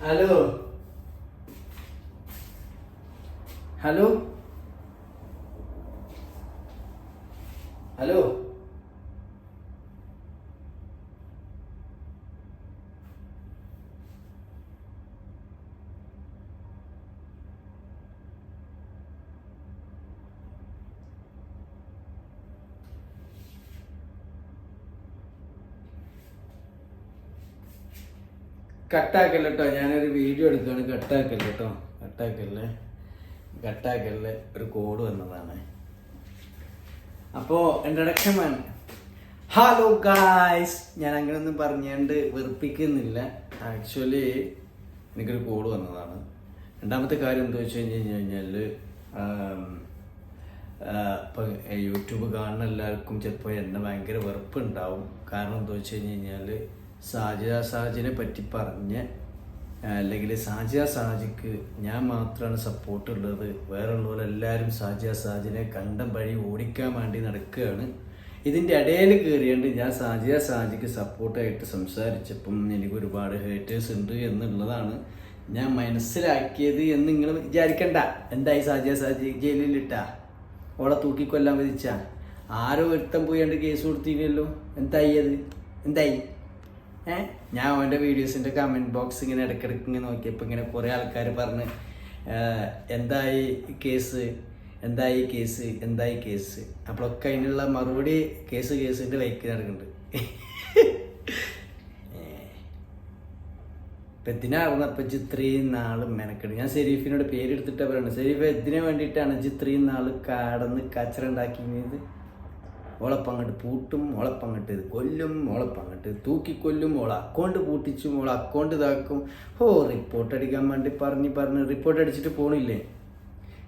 Hello hello hello കട്ടാക്കല്ല കേട്ടോ ഞാനൊരു video എടുക്കുകയാണ് കട്ടാക്കല്ല കേട്ടോ കട്ടാക്കല്ലേ. കട്ടാക്കല്ലേ ഒരു കോഡ് വന്നതാണ്. അപ്പോൾ ഇൻട്രഡക്ഷൻ വേണം ഹലോ ഗായ്സ് ഞാൻ അങ്ങനെയൊന്നും പറഞ്ഞുകൊണ്ട് വെറുപ്പിക്കുന്നില്ല. ആക്ച്വലി എനിക്കൊരു കോഡ് വന്നതാണ്. രണ്ടാമത്തെ കാര്യം എന്താ വെച്ച് കഴിഞ്ഞ് കഴിഞ്ഞാൽ ഇപ്പം യൂട്യൂബ് കാണുന്ന എല്ലാവർക്കും ചിലപ്പോൾ എന്നെ ഭയങ്കര വെറുപ്പുണ്ടാവും. കാരണം എന്താ വെച്ച് കഴിഞ്ഞ് കഴിഞ്ഞാൽ സാജിദ സാജിനെ പറ്റി പറഞ്ഞ് അല്ലെങ്കിൽ സാജിയ സാജിക്ക് ഞാൻ മാത്രമാണ് സപ്പോർട്ട് ഉള്ളത് വേറെ ഉള്ളവരെല്ലാവരും സാജിയ സാജിനെ കണ്ടം വഴി ഓടിക്കാൻ വേണ്ടി നടക്കുകയാണ്. ഇതിന്റെ ഇടയിൽ കയറിയാണ്ട് ഞാൻ സാജിയ സാജിക്ക് സപ്പോർട്ടായിട്ട് സംസാരിച്ചപ്പം എനിക്ക് ഒരുപാട് ഹേറ്റേഴ്സ് ഉണ്ട് എന്നുള്ളതാണ് ഞാൻ മനസ്സിലാക്കിയത് എന്ന് നിങ്ങൾ വിചാരിക്കണ്ട. എന്തായി സാജിയ സാജി ജയിലിലിട്ടാ? ഓളെ തൂക്കിക്കൊല്ലാൻ വിധിച്ച? ആരോ ഒരുത്തം പോയാണ്ട് കേസ് കൊടുത്തില്ലല്ലോ? എന്തായി അത്? എന്തായി? ഏ? ഞാൻ അവന്റെ വീഡിയോസിന്റെ കമന്റ് ബോക്സ് ഇങ്ങനെ ഇടയ്ക്കിടയ്ക്ക് ഇങ്ങനെ നോക്കിയപ്പോൾ ഇങ്ങനെ കുറേ ആൾക്കാർ പറഞ്ഞ് എന്തായി കേസ്? എന്തായി കേസ്? എന്തായി കേസ്? അപ്പോഴൊക്കെ അതിനുള്ള മറുപടി കേസ് കേസിന്റെ ലൈക്ക് നടക്കുന്നുണ്ട് ഇപ്പം എന്തിനാണ് അപ്പം ഇത്രയും നാൾ മെനക്കെട്. ഞാൻ ഷെരീഫിനോട് പേരെടുത്തിട്ടാണ് പറയുന്നത് ഷെരീഫ് എന്തിനു വേണ്ടിയിട്ടാണ് ഇത്രയും നാൾ കാടന്ന് കച്ചറ ഉണ്ടാക്കിയത്? ഓളപ്പങ്ങട്ട് പൂട്ടും ഓളപ്പങ്ങട്ട് കൊല്ലും ഓളപ്പങ്ങട്ട് തൂക്കിക്കൊല്ലും ഓള അക്കൗണ്ട് പൂട്ടിച്ചും ഓള അക്കൗണ്ട് ഇതാക്കും. ഓ റിപ്പോർട്ട് അടിക്കാൻ വേണ്ടി പറഞ്ഞ് പറഞ്ഞ് റിപ്പോർട്ട് അടിച്ചിട്ട് പോണില്ലേ?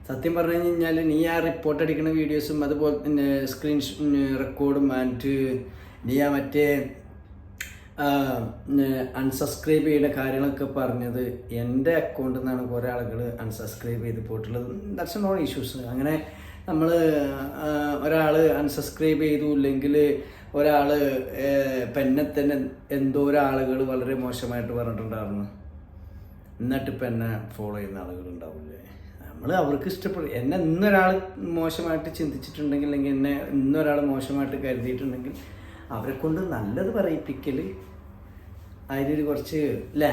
സത്യം പറഞ്ഞു കഴിഞ്ഞാൽ നീ ആ റിപ്പോർട്ട് അടിക്കുന്ന വീഡിയോസും അതുപോലെ തന്നെ സ്ക്രീൻ റെക്കോർഡും ആൻഡ് നീ ആ മറ്റേ അൺസബ്സ്ക്രൈബ് ചെയ്യുന്ന കാര്യങ്ങളൊക്കെ പറഞ്ഞത് എന്റെ അക്കൗണ്ടിൽ നിന്നാണ് കുറേ ആളുകൾ അൺസബ്സ്ക്രൈബ് ചെയ്ത് പോയിട്ടുള്ളത്. ദർശൻ നോൺ ഇഷ്യൂസ് അങ്ങനെ നമ്മൾ ഒരാൾ അൺസബ്സ്ക്രൈബ് ചെയ്തു ഇല്ലെങ്കിൽ ഒരാൾ പെന്നെ തന്നെ എന്തോ ആളുകൾ വളരെ മോശമായിട്ട് പറഞ്ഞിട്ടുണ്ടായിരുന്നു. എന്നിട്ട് പെന്നെ ഫോളോ ചെയ്യുന്ന ആളുകൾ ഉണ്ടാവില്ലേ? നമ്മൾ അവർക്ക് ഇഷ്ടപ്പെടും എന്നെ ഇന്നൊരാൾ മോശമായിട്ട് ചിന്തിച്ചിട്ടുണ്ടെങ്കിൽ അല്ലെങ്കിൽ എന്നെ ഇന്നൊരാൾ മോശമായിട്ട് കരുതിയിട്ടുണ്ടെങ്കിൽ അവരെ കൊണ്ട് നല്ലത് പറയിപ്പിക്കൽ അതിലൊരു കുറച്ച് അല്ലേ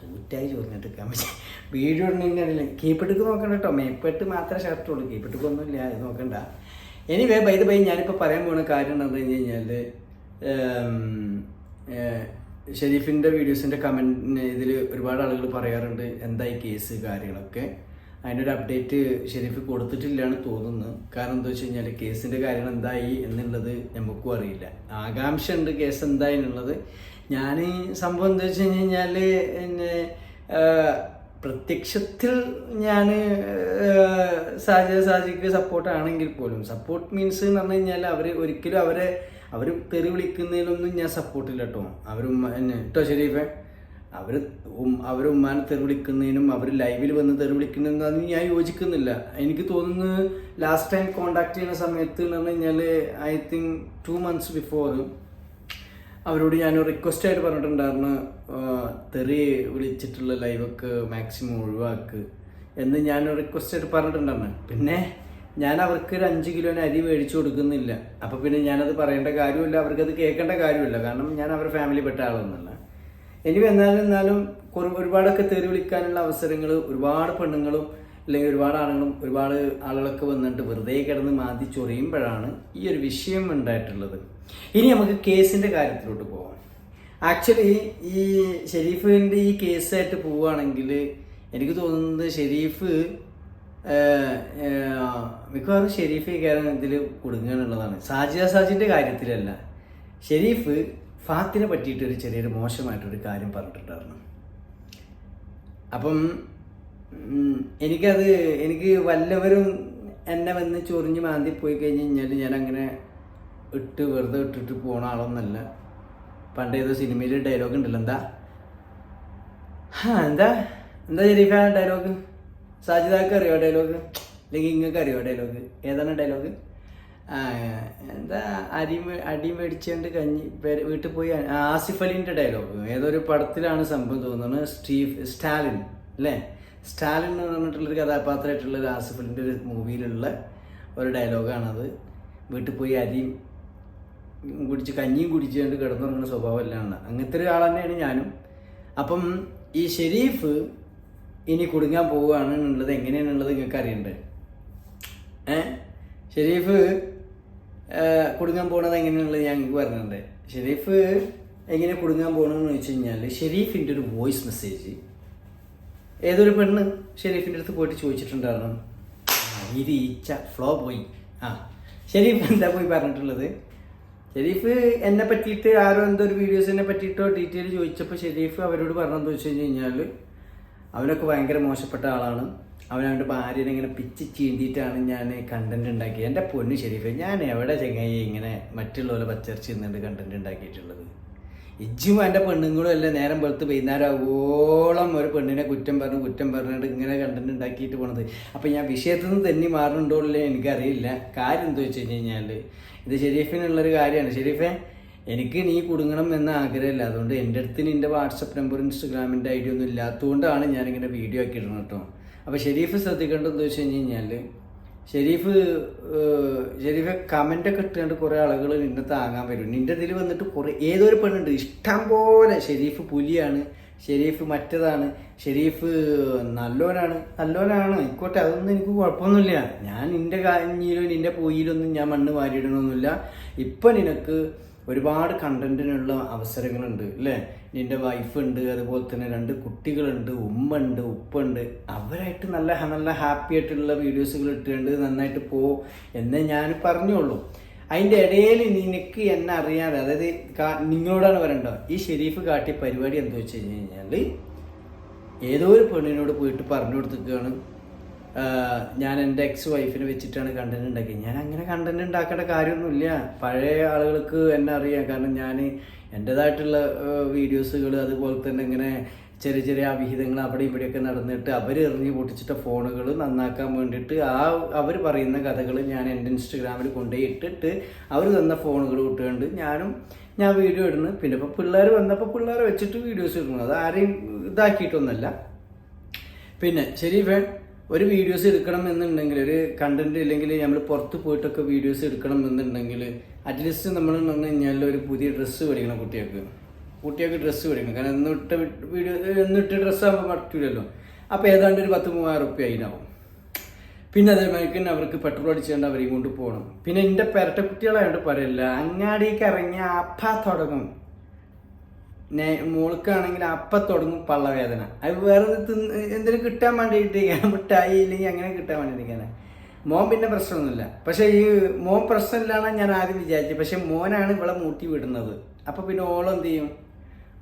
തൂറ്റായി ചോദിച്ചിട്ട് എടുക്കാൻ പക്ഷേ വീഡിയോ ഇടണമെങ്കിൽ കീപ്പിട്ടിക്ക് നോക്കണ്ട കേട്ടോ. മേപ്പെട്ട് മാത്രമേ ഷർട്ടുള്ളൂ കീപ്പിട്ടിക്കൊന്നുമില്ല അത് നോക്കണ്ട. എനിവേ ബൈ ബൈ ഞാനിപ്പോൾ പറയാൻ പോകുന്ന കാര്യം എന്താണെന്ന് കഴിഞ്ഞ് കഴിഞ്ഞാൽ ഷെരീഫിന്റെ വീഡിയോസിന്റെ കമന്റ് ഇതിൽ ഒരുപാട് ആളുകൾ പറയാറുണ്ട് എന്തായി കേസ് കാര്യങ്ങളൊക്കെ. അതിന്റെ ഒരു അപ്ഡേറ്റ് ഷെരീഫ് കൊടുത്തിട്ടില്ലാണ് തോന്നുന്നു. കാരണം എന്താ വെച്ച് കഴിഞ്ഞാൽ കേസിന്റെ കാര്യങ്ങൾ എന്തായി എന്നുള്ളത് നമുക്കും അറിയില്ല. ആകാംക്ഷ ഉണ്ട് കേസ് എന്തായി എന്നുള്ളത്. ഞാൻ സംഭവം എന്താ വെച്ച് കഴിഞ്ഞാൽ എന്നെ ആ, പ്രത്യക്ഷത്തിൽ ഞാൻ സാജ സാജിക്ക് സപ്പോർട്ടാണെങ്കിൽ പോലും സപ്പോർട്ട് മീൻസ് എന്ന് പറഞ്ഞു കഴിഞ്ഞാൽ അവർ ഒരിക്കലും അവരെ അവർ തെറി വിളിക്കുന്നതിലൊന്നും ഞാൻ സപ്പോർട്ടില്ല കേട്ടോ അവരും എന്നെ കേട്ടോ ശരീഫെ അവർ ഉമ്മാനെ തെറി വിളിക്കുന്നതിനും അവർ ലൈവിൽ വന്ന് തെറി വിളിക്കുന്നതിനും ഞാൻ യോജിക്കുന്നില്ല. എനിക്ക് തോന്നുന്നു ലാസ്റ്റ് ടൈം കോണ്ടാക്ട് ചെയ്യുന്ന സമയത്ത് എന്ന് പറഞ്ഞു കഴിഞ്ഞാൽ I think two months before അവരോട് ഞാൻ റിക്വസ്റ്റ് ആയിട്ട് പറഞ്ഞിട്ടുണ്ടായിരുന്നു. തെറി വിളിച്ചിട്ടുള്ള ലൈവൊക്കെ മാക്സിമം ഒഴിവാക്ക് എന്ന് ഞാൻ റിക്വസ്റ്റ് ആയിട്ട് പറഞ്ഞിട്ടുണ്ടായിരുന്നു. പിന്നെ ഞാൻ അവർക്ക് ഒരു അഞ്ച് കിലോന് അരി മേടിച്ചു കൊടുക്കുന്നില്ല. അപ്പോൾ പിന്നെ ഞാനത് പറയേണ്ട കാര്യമില്ല. അവർക്കത് കേൾക്കേണ്ട കാര്യമില്ല. കാരണം ഞാൻ അവരുടെ ഫാമിലി പെട്ട ആളൊന്നുമല്ല. ഇനി എന്നാലും എന്നാലും ഒരുപാടൊക്കെ തെറി വിളിക്കാനുള്ള അവസരങ്ങൾ ഒരുപാട് പെണ്ണുങ്ങളും അല്ലെങ്കിൽ ഒരുപാട് ആളുകളും ഒരുപാട് ആളുകളൊക്കെ വന്നിട്ട് വെറുതെ കിടന്ന് മാതി ചൊറിയുമ്പോഴാണ് ഈ ഒരു വിഷയം ഉണ്ടായിട്ടുള്ളത്. ഇനി നമുക്ക് കേസിന്റെ കാര്യത്തിലോട്ട് പോവാം. ആക്ച്വലി ഈ ഷെരീഫിന്റെ ഈ കേസായിട്ട് പോവുകയാണെങ്കിൽ എനിക്ക് തോന്നുന്നത് ഷെരീഫ് മിക്കവാറും ഷെരീഫ് കയറാൻ ഇതിൽ കുടുങ്ങാനുള്ളതാണ് സാജിദ സാജിന്റെ കാര്യത്തിലല്ല. ഷെരീഫ് ഫാത്തിനെ പറ്റിയിട്ട് ഒരു ചെറിയൊരു മോശമായിട്ടൊരു കാര്യം പറഞ്ഞിട്ടുണ്ടായിരുന്നു. അപ്പം എനിക്കത് എനിക്ക് വല്ലവരും എന്നെ വന്ന് ചൊറിഞ്ഞ് മാന്തി പോയി കഴിഞ്ഞ് കഴിഞ്ഞാൽ ഞാൻ അങ്ങനെ ഇട്ട് വെറുതെ ഇട്ടിട്ട് പോണ ആളൊന്നല്ല. പണ്ട് ഏതോ സിനിമയിൽ ഡയലോഗ് ഉണ്ടല്ലോ എന്താ? എന്താ? എന്താ ഷെരീഫ ഡയലോഗ് സാജിദാക്ക് അറിയോ ഡയലോഗ് അല്ലെങ്കിൽ ഇങ്ങൾക്ക് അറിയോ ഡയലോഗ് ഏതാണ് ഡയലോഗ് എന്താ അരി അടി മേടിച്ചുകൊണ്ട് കഞ്ഞി വീട്ടിൽ പോയി ആസിഫ് അലിന്റെ ഡയലോഗ് ഏതൊരു പടത്തിലാണ് സംഭവം തോന്നുന്നത്? സ്റ്റീഫ് സ്റ്റാലിൻ അല്ലേ? സ്റ്റാലിൻ എന്ന് പറഞ്ഞിട്ടുള്ളൊരു കഥാപാത്രമായിട്ടുള്ള ഒരു ആസിഫ് അലിന്റെ ഒരു മൂവിയിലുള്ള ഒരു ഡയലോഗാണത് വീട്ടിൽ പോയി അരിയും കുടിച്ച് കഞ്ഞിയും കുടിച്ചുകൊണ്ട് കിടന്നുറങ്ങുന്ന സ്വഭാവമല്ലാണ് അങ്ങനത്തെ ഒരാൾ തന്നെയാണ് ഞാനും. അപ്പം ഈ ഷെരീഫ് ഇനി കുടുങ്ങാൻ പോവുകയാണ് എന്നുള്ളത് എങ്ങനെയാണുള്ളത് നിങ്ങൾക്ക് അറിയണ്ടേ? ഏ? ഷെരീഫ് കുടുങ്ങാൻ പോണത് എങ്ങനെയാണുള്ളത് ഞാൻ നിങ്ങൾക്ക് പറഞ്ഞിട്ടുണ്ട്. ഷെരീഫ് എങ്ങനെ കുടുങ്ങാൻ പോകണമെന്ന് വെച്ച് കഴിഞ്ഞാൽ ഷെരീഫിന്റെ ഒരു വോയിസ് മെസ്സേജ്. ഏതൊരു പെണ്ണ് ഷെരീഫിന്റെ അടുത്ത് പോയിട്ട് ചോദിച്ചിട്ടുണ്ടായിരുന്നു? ഇത് ഈച്ച ഫ്ലോ പോയി ആ ഷെരീഫ് എന്താ പോയി പറഞ്ഞിട്ടുള്ളത്? ഷെരീഫ് എന്നെ പറ്റിയിട്ട് ആരോ എന്തോ ഒരു വീഡിയോസിനെ പറ്റിയിട്ടോ ഡീറ്റെയിൽ ചോദിച്ചപ്പോൾ ഷെരീഫ് അവരോട് പറഞ്ഞതെന്ന് വെച്ച് കഴിഞ്ഞ് കഴിഞ്ഞാൽ അവനൊക്കെ ഭയങ്കര മോശപ്പെട്ട ആളാണ്. അവനവന്റെ ഭാര്യനെ ഇങ്ങനെ പിച്ച് ചീന്തിയിട്ടാണ് ഞാൻ കണ്ടന്റ് ഉണ്ടാക്കിയത്. എന്റെ പൊന്ന് ഷെരീഫ് ഞാൻ എവിടെ ചെങ്ങായി ഇങ്ങനെ മറ്റുള്ളവരെ പച്ചറിച്ച് നിന്നിട്ട് കണ്ടന്റ് ഉണ്ടാക്കിയിട്ടുള്ളത്? ഇജ്ജും എന്റെ പെണ്ണുങ്ങളും എല്ലാം നേരം വെളുത്ത് വൈകുന്നേരമാവോളം ഒരു പെണ്ണിനെ കുറ്റം പറഞ്ഞു കുറ്റം പറഞ്ഞിട്ട് ഇങ്ങനെ കണ്ടന്റ് ഉണ്ടാക്കിയിട്ട് പോണത്. അപ്പം ഞാൻ വിഷയത്തിൽ നിന്ന് തന്നെ മാറുന്നുണ്ടോ ഇല്ലേ എനിക്കറിയില്ല. കാര്യം എന്താ വെച്ച് കഴിഞ്ഞ് കഴിഞ്ഞാൽ ഇത് ഷെരീഫിനുള്ളൊരു കാര്യമാണ്. ഷെരീഫെ എനിക്ക് നീ കുടുങ്ങണം എന്ന ആഗ്രഹമില്ല. അതുകൊണ്ട് എന്റെ അടുത്ത് നിന്റെ വാട്സപ്പ് നമ്പർ ഇൻസ്റ്റഗ്രാമിന്റെ ഐ ഡി ഒന്നും ഇല്ലാത്തതുകൊണ്ടാണ് ഞാനിങ്ങനെ വീഡിയോ ആക്കി ഇടുന്നത് കേട്ടോ. അപ്പോൾ ഷെരീഫ് ശ്രദ്ധിക്കേണ്ടതെന്ന് വെച്ച് കഴിഞ്ഞ് കഴിഞ്ഞാൽ ഷെരീഫ് ഷെരീഫെ കമന്റ് ഒക്കെ ഇട്ടുകൊണ്ട് കുറേ ആളുകൾ നിന്നെ താങ്ങാൻ വരും നിന്റെ ഇതിൽ വന്നിട്ട് കുറേ ഏതൊരു പെണ്ണുണ്ട്? ഇഷ്ടം പോലെ ഷെരീഫ് പുലിയാണ് ഷെരീഫ് മറ്റേതാണ് ഷെരീഫ് നല്ലവനാണ് നല്ലവനാണ് ആയിക്കോട്ടെ അതൊന്നും എനിക്ക് കുഴപ്പമൊന്നുമില്ല. ഞാൻ നിന്റെ കാഞ്ഞിയിലും നിന്റെ പൊയ്യിലൊന്നും ഞാൻ മണ്ണ് വാരിയിടണമൊന്നുമില്ല. ഇപ്പം നിനക്ക് ഒരുപാട് കണ്ടന്റിനുള്ള അവസരങ്ങളുണ്ട് അല്ലേ? നിന്റെ ഉണ്ട് അതുപോലെ തന്നെ രണ്ട് കുട്ടികളുണ്ട് ഉമ്മ ഉണ്ട് ഉപ്പുണ്ട് അവരായിട്ട് നല്ല നല്ല ഹാപ്പി ആയിട്ടുള്ള വീഡിയോസുകൾ ഇട്ടുകൊണ്ട് നന്നായിട്ട് പോ എന്നേ ഞാൻ പറഞ്ഞുള്ളൂ. അതിന്റെ ഇടയിൽ നിനക്ക് എന്നെ അറിയാതെ അതായത് നിങ്ങളോടാണ് പറയണ്ടോ ഈ ഷെരീഫ് കാട്ടിയ പരിപാടി എന്താ വെച്ച് കഴിഞ്ഞ് കഴിഞ്ഞാൽ ഏതോ ഒരു പെണ്ണിനോട് പോയിട്ട് പറഞ്ഞു ആഹ് ഞാൻ എന്റെ എക്സ് വൈഫിനെ വെച്ചിട്ടാണ് കണ്ടന്റ് ഉണ്ടാക്കിയത്. ഞാൻ അങ്ങനെ കണ്ടന്റ് ഉണ്ടാക്കേണ്ട കാര്യമൊന്നുമില്ല. പഴയ ആളുകൾക്ക് എന്നെ അറിയാം. കാരണം ഞാൻ എന്റെതായിട്ടുള്ള വീഡിയോസുകൾ അതുപോലെ തന്നെ ഇങ്ങനെ ചെറിയ ചെറിയ അവിഹിതങ്ങൾ അവിടെ ഇവിടെയൊക്കെ നടന്നിട്ട് അവർ എറിഞ്ഞു പൊട്ടിച്ചിട്ട ഫോണുകൾ നന്നാക്കാൻ വേണ്ടിയിട്ട് ആ അവർ പറയുന്ന കഥകൾ ഞാൻ എന്റെ ഇൻസ്റ്റഗ്രാമിൽ കൊണ്ടുപോയി ഇട്ടിട്ട് അവർ തന്ന ഫോണുകൾ വിട്ടുകൊണ്ട് ഞാനും ഞാൻ വീഡിയോ ഇടുന്നു. പിന്നെ ഇപ്പോൾ പിള്ളേർ വന്നപ്പോൾ പിള്ളേരെ വെച്ചിട്ട് വീഡിയോസ് ഇടുന്നു. അത് ആരെയും ഇതാക്കിയിട്ടൊന്നുമല്ല. പിന്നെ ശരി വേ ഒരു വീഡിയോസ് എടുക്കണം എന്നുണ്ടെങ്കിൽ ഒരു കണ്ടന്റ് ഇല്ലെങ്കിൽ നമ്മൾ പുറത്ത് പോയിട്ടൊക്കെ വീഡിയോസ് എടുക്കണം എന്നുണ്ടെങ്കിൽ അറ്റ്ലീസ്റ്റ് നമ്മൾ പറഞ്ഞു കഴിഞ്ഞാൽ ഒരു പുതിയ ഡ്രസ്സ് മേടിക്കണം കുട്ടികൾക്ക്. കുട്ടികൾക്ക് ഡ്രസ്സ് മേടിക്കണം. കാരണം എന്നിട്ട വീഡിയോ എന്നിട്ട് ഡ്രസ്സ് ആകുമ്പോൾ പറ്റൂലല്ലോ അപ്പോൾ ഏതാണ്ട് ഒരു പത്ത് മൂവായിരം റുപ്യ അതിനാവും പിന്നെ അതേമാതിരി തന്നെ അവർക്ക് പെട്രോൾ അടിച്ചുകൊണ്ട് അവരെയും കൊണ്ട് പോകണം. പിന്നെ എന്റെ പെരട്ട കുട്ടികളായതുകൊണ്ട് പറയില്ല അങ്ങാടിക്ക് ഇറങ്ങിയ അപ്പ തുടങ്ങും. മോൾക്കാണെങ്കിൽ അപ്പം തുടങ്ങും പള്ളവേദന. അത് വേറെ തിന്ന് എന്തെങ്കിലും കിട്ടാൻ വേണ്ടിയിട്ട് മിഠായി ഇല്ലെങ്കിൽ അങ്ങനെ കിട്ടാൻ വേണ്ടിയിട്ടിരിക്കുകയാണ് മോൻ പിന്നെ പ്രശ്നമൊന്നുമില്ല. പക്ഷേ ഈ മോൻ പ്രശ്നമില്ലാണ് ഞാൻ ആദ്യം വിചാരിച്ചത് പക്ഷേ മോനാണ് ഇവിടെ മൂട്ടി വിടുന്നത്. അപ്പോൾ പിന്നെ ഓളം എന്ത് ചെയ്യും?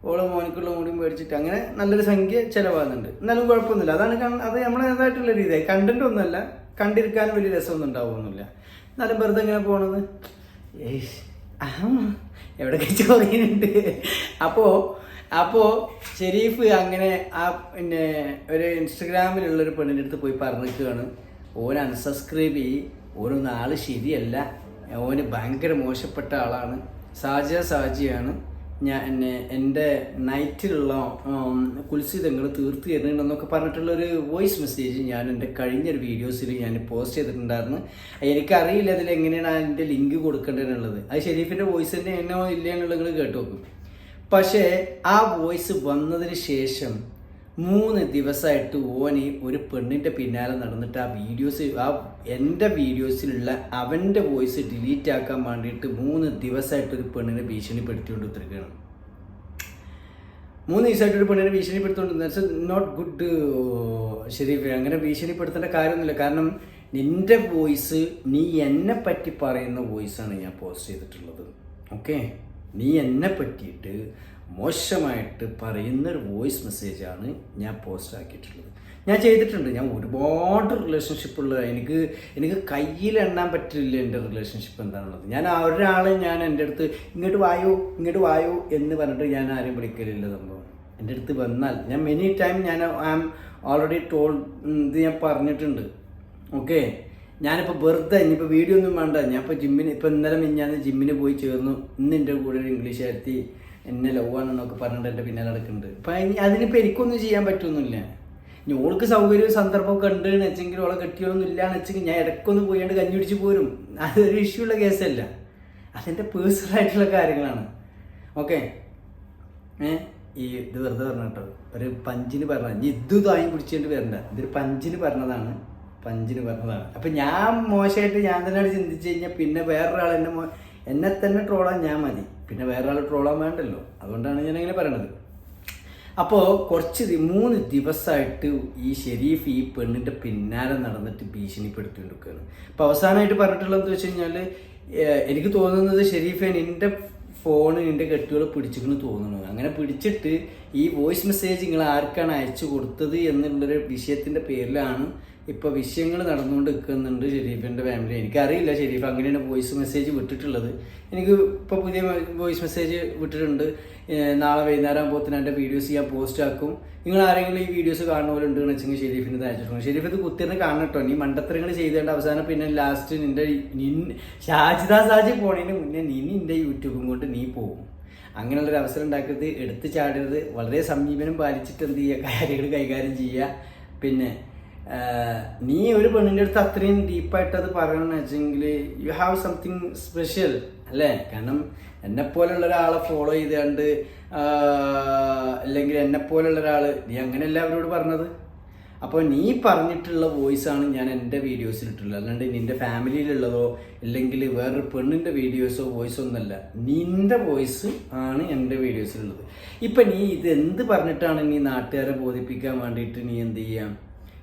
ഓൾ മോനിക്കുള്ള മൂടി മേടിച്ചിട്ട് അങ്ങനെ നല്ലൊരു സംഖ്യ ചിലവാകുന്നുണ്ട്. എന്നാലും കുഴപ്പമൊന്നുമില്ല. അതാണ് അത് നമ്മളേതായിട്ടുള്ള രീതി കണ്ടന്റ് ഒന്നുമല്ല. കണ്ടിരിക്കാനും വലിയ രസമൊന്നും ഉണ്ടാവുമൊന്നുമില്ല എന്നാലും വെറുതെ എങ്ങനെ പോണത്? ഏയ്. എവിടെയൊക്കെ ചോദിക്കുന്നുണ്ട്? അപ്പോ അപ്പോ ഷെരീഫ് അങ്ങനെ ആ പിന്നെ ഒരു ഇൻസ്റ്റഗ്രാമിലുള്ള ഒരു പെണ്ണിന്റെ അടുത്ത് പോയി പറഞ്ഞിരിക്കുകയാണ് ഓൻ അൺസബ്സ്ക്രൈബ് ചെയ്യും. ഓനൊന്നും ആൾ ശരിയല്ല. ഓന് ഭയങ്കര മോശപ്പെട്ട ആളാണ്. സാജ സാജിയാണ്. ഞാൻ എന്നെ എന്റെ നൈറ്റിലുള്ള കുൽസിതങ്ങൾ തീർത്തു തരുന്നുണ്ടെന്നൊക്കെ പറഞ്ഞിട്ടുള്ള ഒരു വോയിസ് മെസ്സേജ് ഞാൻ എന്റെ കഴിഞ്ഞൊരു വീഡിയോസിൽ ഞാൻ പോസ്റ്റ് ചെയ്തിട്ടുണ്ടായിരുന്നു. എനിക്കറിയില്ല അതിൽ എങ്ങനെയാണ് അതിന്റെ ലിങ്ക് കൊടുക്കേണ്ടതെന്നുള്ളത്. അത് ഷെരീഫിന്റെ വോയിസ് തന്നെ എന്നോ ഇല്ല എന്നുള്ളത് കേട്ട് നോക്കും പക്ഷേ ആ വോയിസ് വന്നതിന് ശേഷം മൂന്ന് ദിവസമായിട്ട് ഓന് ഒരു പെണ്ണിന്റെ പിന്നാലെ നടന്നിട്ട് ആ വീഡിയോസ് ആ എന്റെ വീഡിയോസിലുള്ള അവന്റെ വോയിസ് ഡിലീറ്റ് ആക്കാൻ വേണ്ടിയിട്ട് മൂന്ന് ദിവസമായിട്ട് ഒരു പെണ്ണിനെ ഭീഷണിപ്പെടുത്തിക്കൊണ്ട് ഉത്തരക്കുകയാണ് മൂന്ന് ദിവസമായിട്ട് ഒരു പെണ്ണിനെ ഭീഷണിപ്പെടുത്തുകൊണ്ട് ദാറ്റ്സ് നോട്ട് ഗുഡ് ശരി അങ്ങനെ ഭീഷണിപ്പെടുത്തേണ്ട കാര്യമൊന്നുമില്ല. കാരണം നിന്റെ വോയിസ് നീ എന്നെ പറ്റി പറയുന്ന വോയിസാണ് ഞാൻ പോസ്റ്റ് ചെയ്തിട്ടുള്ളത്. ഓക്കെ നീ എന്നെ പറ്റിയിട്ട് മോശമായിട്ട് പറയുന്ന ഒരു വോയിസ് മെസ്സേജാണ് ഞാൻ പോസ്റ്റ് ആക്കിയിട്ടുള്ളത്. ഞാൻ ചെയ്തിട്ടുണ്ട്. ഞാൻ ഒരുപാട് റിലേഷൻഷിപ്പ് ഉള്ള എനിക്ക് എനിക്ക് കയ്യിൽ എണ്ണാൻ പറ്റില്ല എന്റെ റിലേഷൻഷിപ്പ് എന്താണുള്ളത് ഞാൻ ഒരാളെ ഞാൻ എന്റെ അടുത്ത് ഇങ്ങോട്ട് വായോ ഇങ്ങോട്ട് വായോ എന്ന് പറഞ്ഞിട്ട് ഞാൻ ആരും വിളിക്കലില്ല സംഭവം. എന്റെ അടുത്ത് വന്നാൽ ഞാൻ മെനി ടൈം ഞാൻ ഐ ആം ഓൾറെഡി ടോൾ ഇത് ഞാൻ പറഞ്ഞിട്ടുണ്ട്. ഓക്കെ ഞാനിപ്പോൾ വെറുതെ ഇനിയിപ്പോൾ വീഡിയോ ഒന്നും വേണ്ട. ഞാൻ ഇപ്പോൾ ജിമ്മിന് ഇപ്പോൾ ഇന്നലെ മിഞ്ഞാന്ന് ജിമ്മിന് പോയി ചേർന്നു. ഇന്ന് എന്റെ കൂടെ ഒരു ഇംഗ്ലീഷ് ആയിരുത്തി എന്നെ ലവ് ആണെന്നൊക്കെ പറഞ്ഞിട്ട് എന്റെ പിന്നാലെ നടക്കുന്നുണ്ട് അപ്പം അതിനിപ്പോൾ എനിക്കൊന്നും ചെയ്യാൻ പറ്റുമൊന്നുമില്ല ഇനി ഓൾക്ക് സൗകര്യവും സന്ദർഭവും കണ്ട് വെച്ചെങ്കിൽ ഓളെ കെട്ടിയൊന്നും ഇല്ല എന്ന് വെച്ചെങ്കിൽ ഞാൻ ഇടയ്ക്കൊന്ന് പോയാണ്ട് കഞ്ഞി പിടിച്ച് പോരും. അതൊരു ഇഷ്യൂ ഉള്ള കേസല്ല അതെന്റെ പേഴ്സണൽ ആയിട്ടുള്ള കാര്യങ്ങളാണ്. ഓക്കെ ഏ? ഈ ഇത് വെറുതെ പറഞ്ഞ കേട്ടോ. ഒരു പഞ്ചിന് പറഞ്ഞ ഇനി ഇത് താങ്ങി പിടിച്ചുകൊണ്ട് വരണ്ട. ഇതൊരു പഞ്ചിന് പറഞ്ഞതാണ്. പഞ്ചിന് പറഞ്ഞതാണ്. അപ്പം ഞാൻ മോശമായിട്ട് ഞാൻ തന്നെ ചിന്തിച്ചു കഴിഞ്ഞാൽ പിന്നെ വേറൊരാൾ എന്നെ എന്നെ തന്നെ ട്രോളാൻ ഞാൻ മതി. പിന്നെ വേറെ വേറൊരാൾ ട്രോളാൻ വേണ്ടല്ലോ. അതുകൊണ്ടാണ് ഞാൻ അങ്ങനെ പറയണത്. അപ്പോൾ കുറച്ച് മൂന്ന് ദിവസമായിട്ട് ഈ ഷെരീഫ് ഈ പെണ്ണിന്റെ പിന്നാലെ നടന്നിട്ട് ഭീഷണിപ്പെടുത്തിക്കൊണ്ടിരിക്കുകയാണ്. അപ്പോൾ അവസാനമായിട്ട് പറഞ്ഞിട്ടുള്ളത് വെച്ച് കഴിഞ്ഞാൽ എനിക്ക് തോന്നുന്നത് ഷെരീഫെ നിന്റെ ഫോൺ നിന്റെ കെട്ടുകൾ പിടിച്ചിക്കണെന്ന് തോന്നുന്നു. അങ്ങനെ പിടിച്ചിട്ട് ഈ വോയിസ് മെസ്സേജ് നിങ്ങൾ ആർക്കാണ് അയച്ചു കൊടുത്തത് എന്നുള്ളൊരു വിഷയത്തിന്റെ പേരിലാണ് ഇപ്പോൾ വിഷയങ്ങൾ നടന്നുകൊണ്ട് നിൽക്കുന്നുണ്ട് ഷെരീഫിന്റെ ഫാമിലി എനിക്കറിയില്ല ഷെരീഫ് അങ്ങനെയാണ് വോയിസ് മെസ്സേജ് വിട്ടിട്ടുള്ളത്. എനിക്ക് ഇപ്പോൾ പുതിയ വോയിസ് മെസ്സേജ് വിട്ടിട്ടുണ്ട്. നാളെ വൈകുന്നേരം ആകുമ്പോൾ എന്റെ വീഡിയോസ് ഞാൻ പോസ്റ്റ് ആക്കും. നിങ്ങൾ ആരെങ്കിലും ഈ വീഡിയോസ് കാണുന്നവരുണ്ട് എന്ന് വെച്ചെങ്കിൽ ഷെരീഫിന് തയ്ച്ചിട്ടുണ്ട് ഷെരീഫ് ഇത് കുത്തിരുന്ന് കാണട്ടോ നീ മണ്ടത്തരങ്ങൾ ചെയ്തേണ്ട അവസാനം പിന്നെ ലാസ്റ്റ് നിന്റെ നിൻ ഷാജിദ സാജി പോണതിന് മുന്നേ നീ നിന്റെ യൂട്യൂബും കൊണ്ട് നീ പോകും അങ്ങനെയുള്ളൊരു അവസരം ഉണ്ടാക്കരുത്. എടുത്തു ചാടരുത്. വളരെ സമീപനം പാലിച്ചിട്ട് എന്ത് ചെയ്യുക? കാര്യങ്ങൾ കൈകാര്യം ചെയ്യുക. പിന്നെ നീ ഒരു പെണ്ണിന്റെ അടുത്ത് അത്രയും ഡീപ്പായിട്ട് അത് പറയണമെന്ന് വെച്ചെങ്കിൽ യു ഹാവ് സംതിങ് സ്പെഷ്യൽ അല്ലേ? കാരണം എന്നെപ്പോലുള്ള ഒരാളെ ഫോളോ ചെയ്തുകൊണ്ട് അല്ലെങ്കിൽ എന്നെപ്പോലുള്ള ഒരാൾ നീ അങ്ങനെയല്ല അവരോട് പറഞ്ഞത്. അപ്പോൾ നീ പറഞ്ഞിട്ടുള്ള വോയിസ് ആണ് ഞാൻ എന്റെ വീഡിയോസിൽ ഇട്ടുള്ളത് അല്ലാണ്ട് നിന്റെ ഫാമിലിയിലുള്ളതോ അല്ലെങ്കിൽ വേറൊരു പെണ്ണിന്റെ വീഡിയോസോ വോയിസോ ഒന്നല്ല നിന്റെ വോയിസ് ആണ് എന്റെ വീഡിയോസിലുള്ളത് ഇപ്പം നീ ഇത് എന്ത് പറഞ്ഞിട്ടാണ് നീ നാട്ടുകാരെ ബോധിപ്പിക്കാൻ വേണ്ടിയിട്ട് നീ എന്ത് ചെയ്യാം?